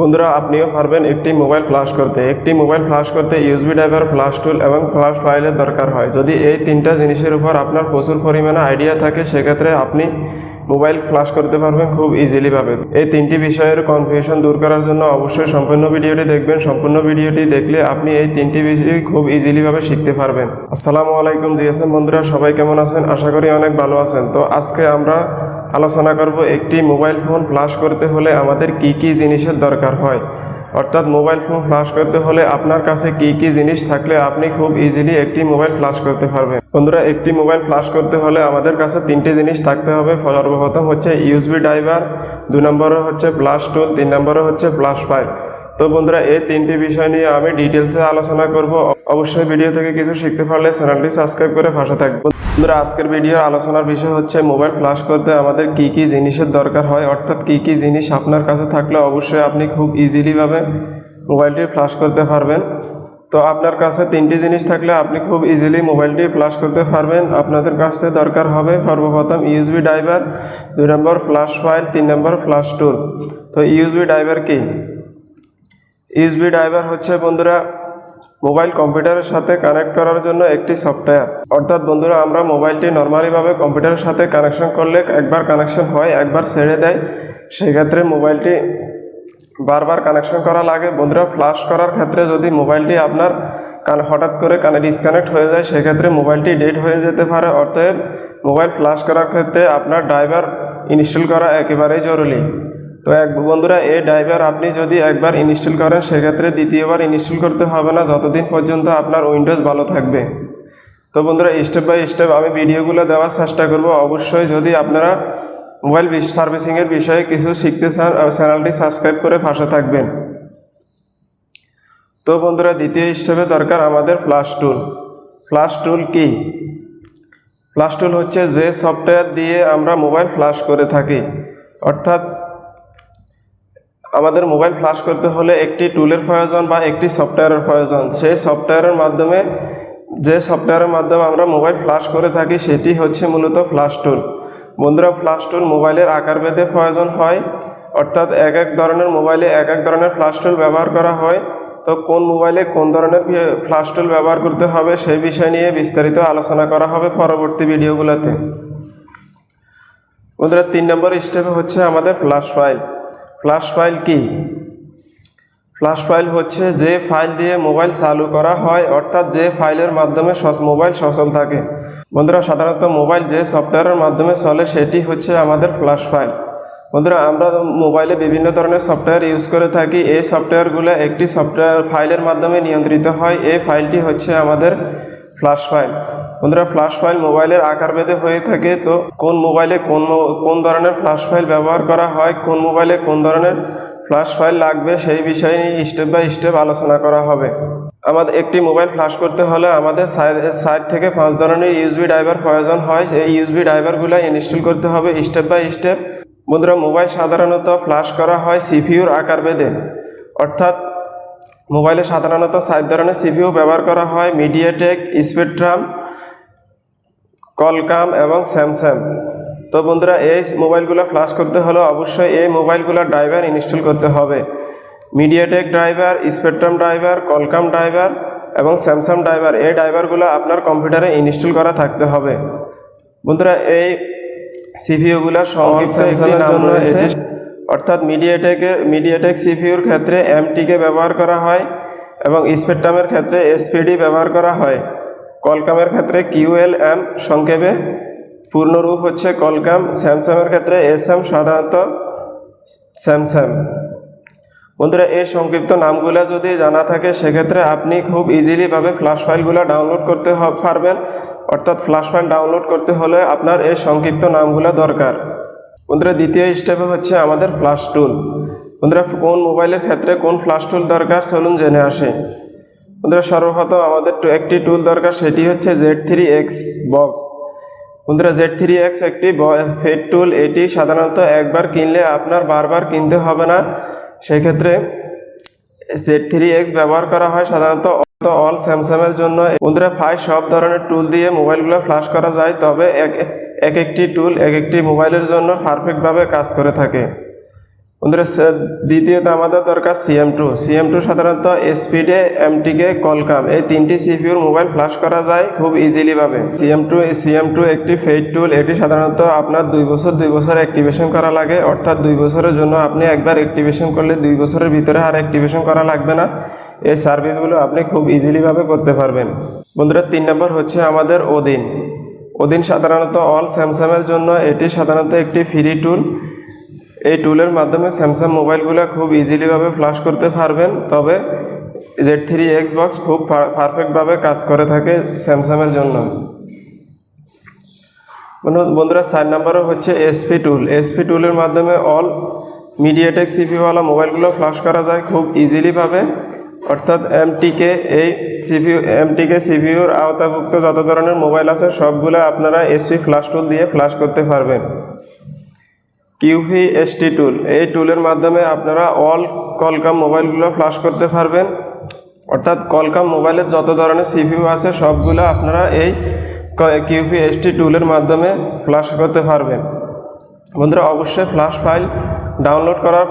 বন্ধুরা, আপনিও পারবেন একটি মোবাইল ফ্লাশ করতে। একটি মোবাইল ফ্লাশ করতে ইউএসবি ড্রাইভার ফ্লাশ টুল এবং ফ্লাশ ফাইলের দরকার হয়। যদি এই তিনটা জিনিসের উপর আপনার প্রচুর পরিমাণে আইডিয়া থাকে, সেক্ষেত্রে আপনি মোবাইল ফ্লাশ করতে পারবেন খুব ইজিলি ভাবে। এই তিনটি বিষয়ের কনফিউশন দূর করার জন্য অবশ্যই সম্পূর্ণ ভিডিওটি দেখবেন। সম্পূর্ণ ভিডিওটি দেখলে আপনি এই তিনটি বিষয় খুব ইজিলি ভাবে শিখতে পারবেন। আসসালামু আলাইকুম, জিএসএম বন্ধুরা, সবাই কেমন আছেন? আশা করি অনেক ভালো আছেন। তো আজকে আমরা আলোচনা করব একটি মোবাইল ফোন ফ্লাশ করতে হলে আমাদের কি কি জিনিসের দরকার হয়? অর্থাৎ মোবাইল ফোন ফ্লাশ করতে হলে আপনার কাছে কি কি জিনিস থাকলে আপনি খুব ইজিলি একটি মোবাইল ফ্লাশ করতে পারবেন। বন্ধুরা, একটি মোবাইল ফ্লাশ করতে হলে আমাদের কাছে তিনটি জিনিস থাকতে হবে। সর্বপ্রথম হচ্ছে ইউসবি ড্রাইভার দু নম্বরে হচ্ছে প্লাস টুল তিন নম্বরে হচ্ছে প্লাস ফাইল তো বন্ধুরা, এই তিনটি বিষয় নিয়ে আমি ডিটেলসে আলোচনা করব। অবশ্যই ভিডিও থেকে কিছু শিখতে পারলে চ্যানেলটি সাবস্ক্রাইব করে ভাষা থাকবে বন্ধুরা, আজকের ভিডিওর আলোচনার বিষয় হচ্ছে মোবাইল ফ্লাশ করতে আমাদের কি কি জিনিসের দরকার হয়, অর্থাৎ কি কি জিনিস আপনার কাছে থাকলে অবশ্যই আপনি খুব ইজিলিভাবে মোবাইলটি ফ্লাশ করতে পারবেন। তো আপনার কাছে তিনটি জিনিস থাকলে আপনি খুব ইজিলি মোবাইলটি ফ্লাশ করতে পারবেন। আপনাদের কাছে দরকার হবে সর্বপ্রথম ইউএসবি ড্রাইভার দুই নম্বর ফ্লাশ ফাইল তিন নম্বর ফ্লাশ টুল তো ইউএসবি ড্রাইভার কি? ইউএসবি ড্রাইভার হচ্ছে বন্ধুরা মোবাইল কম্পিউটারের সাথে কানেক্ট করার জন্য একটি সফটওয়্যার। অর্থাৎ বন্ধুরা, আমরা মোবাইলটি নর্মালিভাবে কম্পিউটারের সাথে কানেকশন করলে একবার কানেকশন হয়, একবার ছেড়ে দেয়। সেক্ষেত্রে মোবাইলটি বারবার কানেকশন করা লাগে। বন্ধুরা, ফ্লাশ করার ক্ষেত্রে যদি মোবাইলটি আপনার কান হঠাৎ করে কানে ডিসকানেক্ট হয়ে যায়, সেক্ষেত্রে মোবাইলটি ডেড হয়ে যেতে পারে। অতএব মোবাইল ফ্লাশ করার ক্ষেত্রে আপনার ড্রাইভার ইনস্টল করা একেবারেই জরুরি। তো এক বন্ধুরা এই ড্রাইভার আপনি যদি একবার ইনস্টল করেন, সেক্ষেত্রে দ্বিতীয়বার ইনস্টল করতে হবে না, যতদিন পর্যন্ত আপনার উইন্ডোজ ভালো থাকবে। তো বন্ধুরা স্টেপ বাই স্টেপ আমি ভিডিওগুলো দেওয়ার চেষ্টা করব। অবশ্যই যদি আপনারা মোবাইল সার্ভিসিংয়ের বিষয়ে কিছু শিখতে চান চ্যানেলটি সাবস্ক্রাইব করে পাশে থাকবেন। তো বন্ধুরা, দ্বিতীয় স্টেপে দরকার আমাদের ফ্লাশ টুল ফ্লাশ টুল কি? ফ্লাশ টুল হচ্ছে যে সফটওয়্যার দিয়ে আমরা মোবাইল ফ্লাশ করে থাকি। অর্থাৎ আমাদের মোবাইল ফ্লাশ করতে হলে একটি টুলের প্রয়োজন বা একটি সফটওয়্যারের প্রয়োজন। সেই সফটওয়্যারের মাধ্যমে, যে সফটওয়্যারের মাধ্যমে আমরা মোবাইল ফ্লাশ করে থাকি, সেটি হচ্ছে মূলত ফ্লাশ টুল। বন্ধুরা, ফ্লাশ টুল মোবাইলের আকার ভেদে প্রয়োজন হয়। অর্থাৎ এক এক ধরনের মোবাইলে এক এক ধরনের ফ্লাশ টুল ব্যবহার করা হয়। তো কোন মোবাইলে কোন ধরনের ফ্লাশ টুল ব্যবহার করতে হবে, সেই বিষয় নিয়ে বিস্তারিত আলোচনা করা হবে পরবর্তী ভিডিওগুলোতে। বন্ধুরা, তিন নম্বর স্টেপ হচ্ছে আমাদের ফ্লাশ ফাইল ফ্লাশ ফাইল কি? ফ্লাশ ফাইল হচ্ছে যে ফাইল দিয়ে মোবাইল চালু করা হয়, অর্থাৎ যে ফাইলের মাধ্যমে মোবাইল সচল থাকে। বন্ধুরা, সাধারণত মোবাইল যে সফটওয়্যারের মাধ্যমে চলে, সেটি হচ্ছে আমাদের ফ্লাশ ফাইল। বন্ধুরা, আমরা মোবাইলে বিভিন্ন ধরনের সফটওয়্যার ইউজ করে থাকি। এই সফটওয়্যারগুলো একটি সফটওয়্যার ফাইলের মাধ্যমে নিয়ন্ত্রিত হয়। এই ফাইলটি হচ্ছে আমাদের ফ্লাশ ফাইল। বন্ধুরা ফ্লাশ ফাইল মোবাইলের আকার ভেদে হয়ে থাকে, তো কোন মোবাইলে কোন কোন ধরনের ফ্লাশ ফাইল ব্যবহার করা হয়, কোন মোবাইলে কোন ধরনের ফ্লাশ ফাইল লাগবে, সেই বিষয় স্টেপ বাই স্টেপ আলোচনা করা হবে। আমাদের একটি মোবাইল ফ্ল্যাশ করতে হলে আমাদের সাইড থেকে পাঁচ ধরনের ইউএসবি ড্রাইভার প্রয়োজন হয় এই ইউএসবি ড্রাইভারগুলো ইনস্টল করতে হবে স্টেপ বাই স্টেপ বন্ধুরা মোবাইল সাধারণত ফ্লাশ করা হয় সিপিউর আকার ভেদে। অর্থাৎ মোবাইলে সাধারণত সাত ধরনের সিপিইউ ব্যবহার করা হয় মিডিয়াটেক স্পেকট্রাম কলকাম এবং স্যামসাং। তো বন্ধুরা এই মোবাইলগুলো ফ্লাশ করতে হলে অবশ্যই এই মোবাইলগুলোর ড্রাইভার ইনস্টল করতে হবে। MediaTek driver spectrum driver Qualcomm driver এবং স্যামসাং ড্রাইভার এই ড্রাইভারগুলো আপনার কম্পিউটারে ইনস্টল করা থাকতে হবে। বন্ধুরা এই সিপিইউগুলো নাম অর্থাৎ মিডিয়াটেকে মিডিয়াটেক সিপিইউর ক্ষেত্রে এমটিকে ব্যবহার করা হয় এবং স্পেকট্রামের ক্ষেত্রে এসপিডি ব্যবহার করা হয়। কলকামের ক্ষেত্রে কিউএল এম সংক্ষেপে। পূর্ণরূপ হচ্ছে কলকাম স্যামসাংয়ের ক্ষেত্রে এস এম, সাধারণত স্যামসাং বন্ধুরা, এই সংক্ষিপ্ত নামগুলো যদি জানা থাকে, সেক্ষেত্রে আপনি খুব ইজিলিভাবে ফ্ল্যাশ ফাইলগুলো ডাউনলোড করতে পারবেন। অর্থাৎ ফ্ল্যাশ ফাইল ডাউনলোড করতে হলে আপনার এই সংক্ষিপ্ত নামগুলো দরকার। বন্ধুরা, দ্বিতীয় স্টেপে হচ্ছে আমাদের ফ্ল্যাশ টুল বন্ধুরা, কোন মোবাইলের ক্ষেত্রে কোন ফ্ল্যাশ টুল দরকার? চলুন জেনে আসি। বন্ধুরা, সর্বপ্রথম আমাদের একটি টুল দরকার, সেটি হচ্ছে জেড থ্রি এক্স বক্স বন্ধুরা জেড থ্রি এক্স একটি ফেড টুল এটি সাধারণত একবার কিনলে আপনার বারবার কিনতে হবে না। সেক্ষেত্রে জেড থ্রি এক্স ব্যবহার করা হয় সাধারণত অল স্যামসাংয়ের জন্য। বন্ধুরা ফাই সব ধরনের টুল দিয়ে মোবাইলগুলো ফ্লাশ করা যায়, তবে এক একটি টুল এক একটি মোবাইলের জন্য পারফেক্টভাবে কাজ করে থাকে। বন্ধুরা দ্বিতীয়ত আমাদের দরকার সিএম টু সিএম টু সাধারণত স্পিডে এমটিকে কলকাম এই তিনটি সিপিউর মোবাইল ফ্লাশ করা যায় খুব ইজিলিভাবে সিএম টু সিএম টু একটি ফেড টুল এটি সাধারণত আপনার দুই বছর দুই বছর অ্যাক্টিভেশন করা লাগে। অর্থাৎ দুই বছরের জন্য আপনি একবার অ্যাক্টিভেশন করলে দুই বছরের ভিতরে আর অ্যাক্টিভেশন করা লাগবে না। এই সার্ভিসগুলো আপনি খুব ইজিলিভাবে করতে পারবেন। বন্ধুরা, তিন নম্বর হচ্ছে আমাদের ওদিন ওদিন সাধারণত অল স্যামসাংয়ের জন্য এটি সাধারণত একটি ফ্রি টুল এই টুলের মাধ্যমে স্যামসাং মোবাইলগুলো খুব ইজিলিভাবে ফ্লাশ করতে পারবেন। তবে জেড থ্রি এক্স বক্স খুব পারফেক্টভাবে কাজ করে থাকে স্যামসাংয়ের জন্য। বন্ধু- বন্ধুরা, চার নম্বরও হচ্ছে এসপি টুল এসপি টুলের মাধ্যমে অল মিডিয়াটেক সিপিওয়ালা মোবাইলগুলো ফ্লাশ করা যায় খুব ইজিলিভাবে অর্থাৎ এমটিকে এই সিপিউ এমটিকে সিপিউর আওতাভুক্ত যত ধরনের মোবাইল আছে, সবগুলো আপনারা এসপি ফ্লাশ টুল দিয়ে ফ্লাশ করতে পারবেন। QV ST tool. এই টুলের মাধ্যমে আপনারা অল কলকাম মোবাইলগুলো ফ্লাশ করতে পারবেন। অর্থাৎ কলকাম মোবাইলের যত ধরনের সিপিইউ আছে, সবগুলো আপনারা এই কিউভি এসটি টুলের মাধ্যমে ফ্লাশ করতে পারবেন। বন্ধুরা, অবশ্যই ফ্লাশ ফাইল ডাউনলোড করার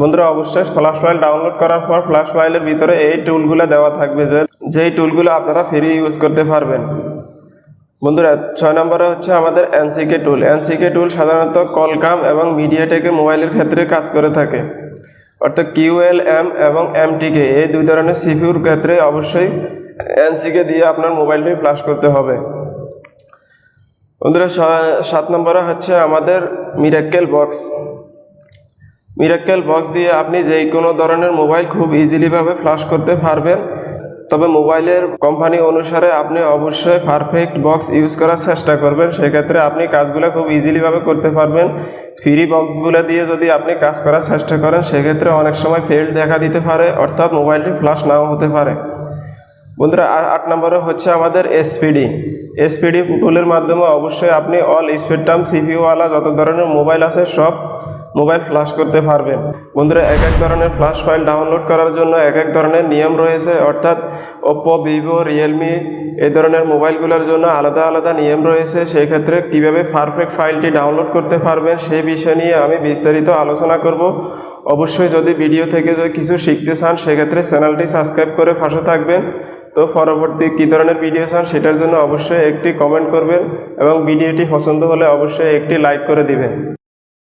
বন্ধুরা, অবশ্যই ফ্লাশ ফাইল ডাউনলোড করার পর ফ্লাশ ফাইলের ভিতরে এই টুলগুলো দেওয়া থাকবে যে যেই টুলগুলো আপনারা ফ্রি ইউজ করতে পারবেন। বন্ধুরা, ছয় নম্বরে হচ্ছে আমাদের এনসিকে টুল এনসিকে টুল সাধারণত কলকাম এবং মিডিয়াটেকের মোবাইলের ক্ষেত্রে কাজ করে থাকে। অর্থাৎ কিউএল এম এবং এমটিকে এই দুই ধরনের সিপিউর ক্ষেত্রে অবশ্যই এনসিকে দিয়ে আপনার মোবাইলটি ফ্লাশ করতে হবে। বন্ধুরা সাত নম্বরে হচ্ছে আমাদের মিরাক্কেল বক্স মিরাক্কেল বক্স দিয়ে আপনি যে কোনো ধরনের মোবাইল খুব ইজিলিভাবে ফ্লাশ করতে পারবেন। তবে মোবাইলের কোম্পানি অনুসারে আপনি অবশ্যই পারফেক্ট বক্স ইউজ করার চেষ্টা করবেন। সেক্ষেত্রে আপনি কাজগুলো খুব ইজিলিভাবে করতে পারবেন। ফ্রি বক্সগুলো দিয়ে যদি আপনি কাজ করার চেষ্টা করেন, সেক্ষেত্রে অনেক সময় ফেল দেখা দিতে পারে, অর্থাৎ মোবাইলটি ফ্লাশ নাও হতে পারে। বন্ধুরা, আর আট নম্বরে হচ্ছে আমাদের এসপিডি এসপিডি টুলের মাধ্যমে অবশ্যই আপনি অল স্পেকট্রাম সিপিওয়ালা যত ধরনের মোবাইল আছে সব মোবাইল ফ্লাশ করতে পারবেন বন্ধুরা, এক এক ধরনের ফ্লাশ ফাইল ডাউনলোড করার জন্য এক এক ধরনের নিয়ম রয়েছে। অর্থাৎ ওপ্পো ভিভো রিয়েলমি এই ধরনের মোবাইলগুলোর জন্য আলাদা আলাদা নিয়ম রয়েছে। সেই ক্ষেত্রে কীভাবে পারফেক্ট ফাইলটি ডাউনলোড করতে পারবেন সেই বিষয় নিয়ে আমি বিস্তারিত আলোচনা করব। অবশ্যই যদি ভিডিও থেকে কিছু শিখতে চান, সেক্ষেত্রে চ্যানেলটি সাবস্ক্রাইব করে পাশে থাকবেন। তো পরবর্তী কী ধরনের ভিডিও চান, সেটার জন্য অবশ্যই একটি কমেন্ট করবেন এবং ভিডিওটি পছন্দ হলে অবশ্যই একটি লাইক করে দিবেন।